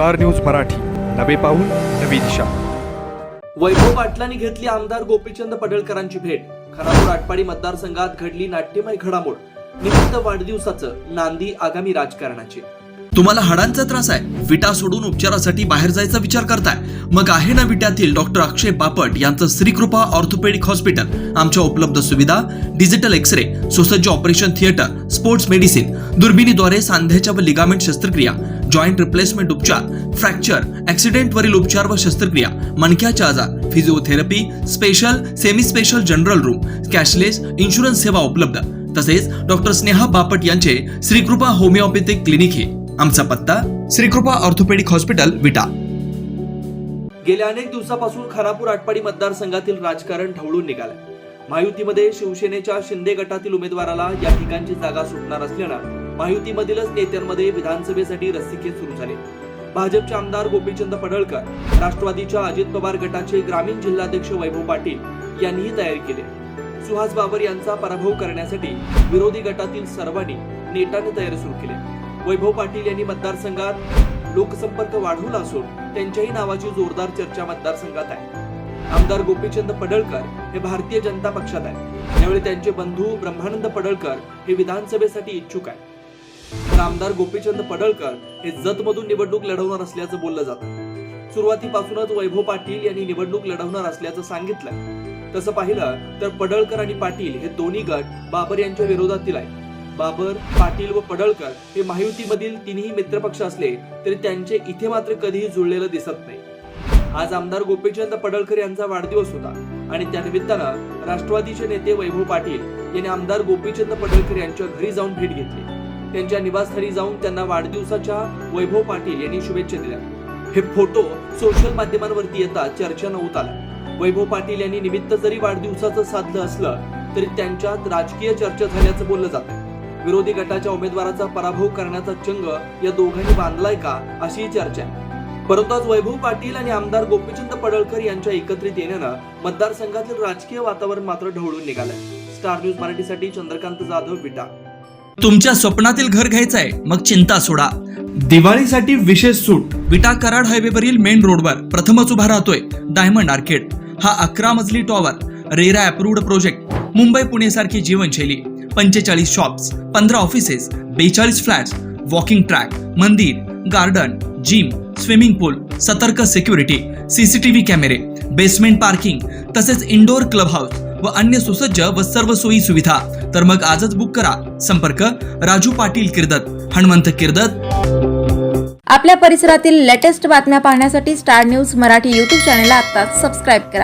Star News Marathi. नवे पाऊल नवी दिशा. वैभव पाटलांनी घेतली आमदार गोपीचंद पडळकरांची भेट. खरापूर आटपाडी मतदारसंघात घडली नाट्यमय घडामोड. निमित्त वाढदिवसाचं नांदी आगामी राजकारणाची. तुम्हाला हाडांचा त्रास आहे. विटा सोडून उपचारासाठी बाहेर जायचा विचार करताय. मग आहे ना विट्यातील डॉक्टर अक्षय बापट यांचं श्रीकृपा ऑर्थोपेडिक हॉस्पिटल. आमच्या उपलब्ध सुविधा डिजिटल एक्स रे सुसज्ज ऑपरेशन थिएटर स्पोर्ट्स मेडिसिन दुर्बिणीद्वारे सांध्याच्या व लिगामेंट शस्त्रक्रिया जॉईंट रिप्लेसमेंट उपचार फ्रॅक्चर ऍक्सिडेंट वरील उपचार व शस्त्रक्रिया मणक्याच्या आजार physiotherapy special semi special general room cashless insurance सेवा उपलब्ध. तसेच डॉक्टर स्नेहा बापट यांचे श्रीकृपा होमिओपॅथिक क्लिनिक हे. आमचा पत्ता श्रीकृपा ऑर्थोपेडिक हॉस्पिटल विटा. गेल्या अनेक दिवसापासून खानापूर आटपाडी मतदारसंघातील राजकारण ढवळून निघालंय. महायुतीमध्ये शिवसेनेच्या शिंदे गटातील उमेदवाराला या ठिकाणची जागा सुटणार असल्यानं महायुतीमधीलच नेत्यांमध्ये विधानसभेसाठी रस्सीखेच सुरू झाले. भाजपचे आमदार गोपीचंद पडळकर राष्ट्रवादीच्या अजित पवार गटाचे ग्रामीण जिल्हाध्यक्ष वैभव पाटील यांनीही तयारी केली. सुहास बाबर यांचा पराभव करण्यासाठी विरोधी गटातील सर्वांनी नेटाने तयारी सुरू केली. वैभव पाटील यांनी मतदारसंघात लोकसंपर्क वाढवला असून त्यांच्याही नावाची जोरदार चर्चा मतदारसंघात आहे. आमदार गोपीचंद पडळकर हे भारतीय जनता पक्षात आहे यावेळी त्यांचे बंधू ब्रह्मानंद पडळकर हे विधानसभेसाठी इच्छुक आहे तर आमदार गोपीचंद पडळकर हे जतमधून निवडणूक लढवणार असल्याचं बोललं जातं. सुरुवातीपासूनच वैभव पाटील यांनी निवडणूक लढवणार असल्याचं सांगितलं तसं पाहिलं तर पडळकर आणि पाटील हे दोन्ही गट बाबर यांच्या विरोधातील आहेत. बाबर पाटील व पडळकर हे महायुतीमधील तिन्ही मित्रपक्ष असले तरी त्यांचे इथे मात्र कधीही जुळलेलं दिसत नाही. आज आमदार गोपीचंद पडळकर यांचा वाढदिवस होता आणि त्यानिमित्तानं राष्ट्रवादीचे नेते वैभव पाटील यांनी आमदार गोपीचंद पडळकर यांच्या घरी जाऊन भेट घेतली. त्यांच्या निवासस्थानी जाऊन त्यांना वाढदिवसाच्या वैभव पाटील यांनी शुभेच्छा दिल्या. हे फोटो सोशल माध्यमांवरती येता चर्चा नव्हत आला वैभव पाटील यांनी निमित्त जरी वाढदिवसाचं साधलं असलं तरी त्यांच्यात राजकीय चर्चा झाल्याचं बोललं जातं विरोधी गटाच्या उमेदवाराचा पराभव करण्याचा चंग या दोघांनी बांधलाय का अशी चर्चा आहे. परंतु आज वैभव पाटील आणि आमदार गोपीचंद पडळकर यांच्या एकत्रित येण्यानं मतदारसंघातील राजकीय वातावरण मात्र ढवळून निघालंय. स्टार न्यूज मराठीसाठी चंद्रकांत जाधव विटा. तुमच्या स्वप्नातील घर घ्यायचंय मग चिंता सोडा. दिवाळीसाठी विशेष सूट. विटा कराड हायवेवरील मेन रोडवर प्रथमच उभा राहतोय डायमंड आर्केड. हा अकरा मजली tower RERA approved project Mumbai Pune सारखी जीवनशैली. पंचेचाळीस शॉप्स पंधरा ऑफिसेस बेचाळीस फ्लॅट्स वॉकिंग ट्रॅक मंदिर गार्डन जिम स्विमिंग पूल सतर्क सिक्युरिटी सीसीटीव्ही कॅमेरे बेसमेंट पार्किंग तसेच इंडोर क्लब हाऊस व अन्य सुसज्ज व सर्व सोयी सुविधा. तर मग आजच बुक करा. संपर्क राजू पाटील किर्दत हनुमंत किर्दत. आपल्या परिसरातील लेटेस्ट बातम्या पाहण्यासाठी स्टार न्यूज मराठी यूट्यूब चॅनलला आत्ताच सबस्क्राईब करा.